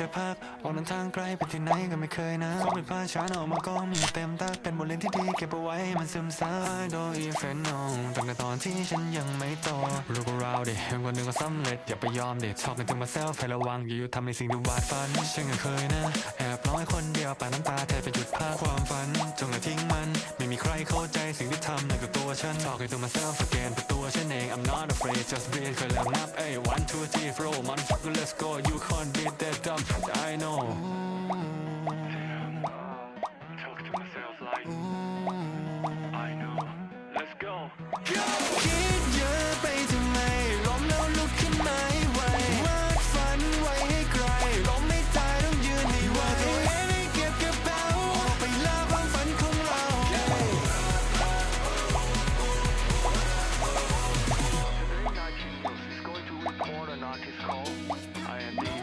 จะพักออกเดินทางไกลไปที่ไหนก็ไม่เคยนะความผิดพลาดฉันออกมาก็มีเต็มตาเป็นบทเรียนที่ดีเก็บเอาไว้ให้มันซึมซับ I don't even know ตั้งแต่ตอนที่ฉันยังไม่โตรู้ก็ราวดิเพียงวันหนึ่งก็สำเร็จอย่าไปยอมเด็ดชอบกันถึงมาเซลให้ระวังอย่าอยู่ทำในสิ่งที่วาดฝันฉันก็เคยนะแอบร้อยคนเดียวปาดน้ำตาแทบไปหยุดภาพความฝันจงละทิ้งมัน ไม่มีใครเข้าใจสิ่งที่ทำนั่นก็ตัวฉันบอกให้ตัวมาเซลสแกนเป็นตัวฉันเอง I'm not afraid just breathe เคยแล้วนับเอ้ย one two three four motherfucker let's go you can't beat that dumb I know Talk to myself like I know let's go คิดเยอะไปทำไมล้มแล้วลุกขึ้นมาให้ไววาดฝันไว้ให้ใครล้มไม่ตายต้องยืนให้ไหวตัวเองให้เก็บกระเป๋าออกไปล่าความฝันของเรา Today Night Genius is going to report an artist call. IMD is going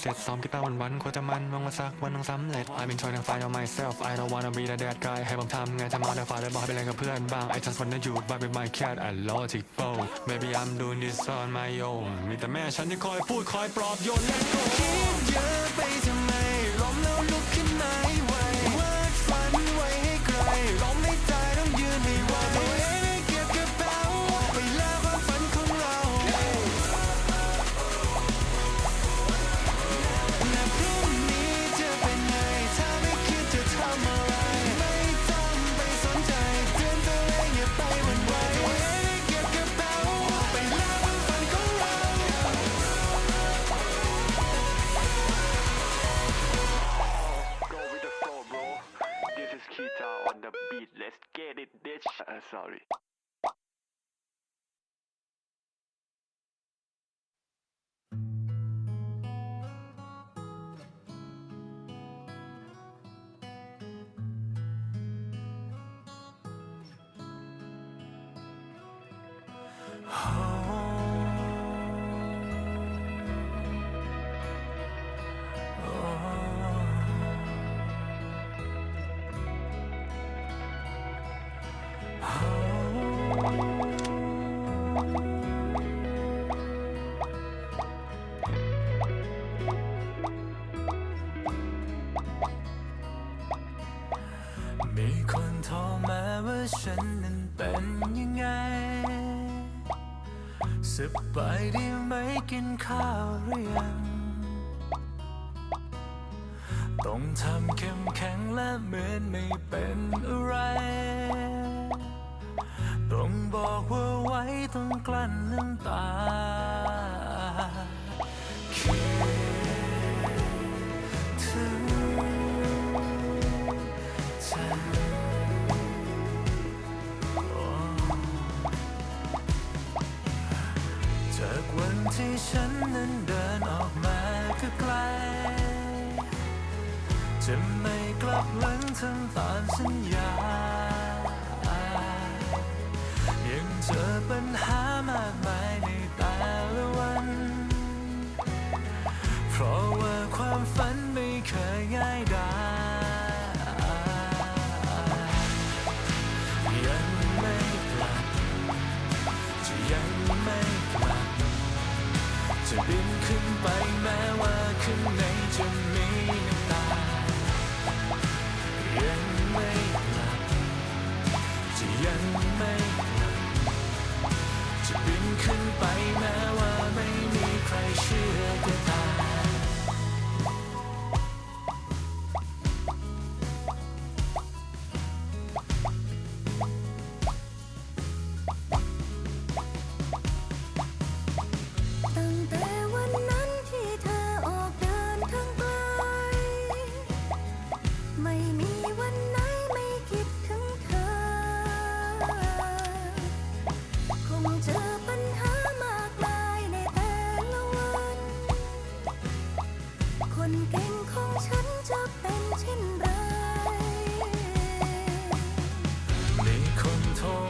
เสร็จซ้อมกีตาร์วันๆควรจะมันมองมาสักวันต้องสำเร็จ I've been trying to find out myself I don't wanna be the dead guy ให้ผมทำไงทำมาแต่ฝ่าได้บอกให้ไปเล่นกับเพื่อนบ้าง I just wanna you by with my cat and logical Maybe I'm doing this on my own มีแต่แม่ฉันที่คอยพูดคอยปลอบโยน Let go คิดเยอะไปทำไมล้มแล้วลุก sorry. เป็นยังไงสบายดีไหมกินข้าวหรือยัง ต้องทำเข้มแข็งและเหมือนไม่เป็นอะไร ต้องบอกว่าไว้ต้องกลั้นน้ำตา ที่ฉันนั้นเดินออกมาก็ไกล จะไม่กลับหลังทำตามสัญญา นเป็นของฉันจะเป็นเช่นไร มีคนโทร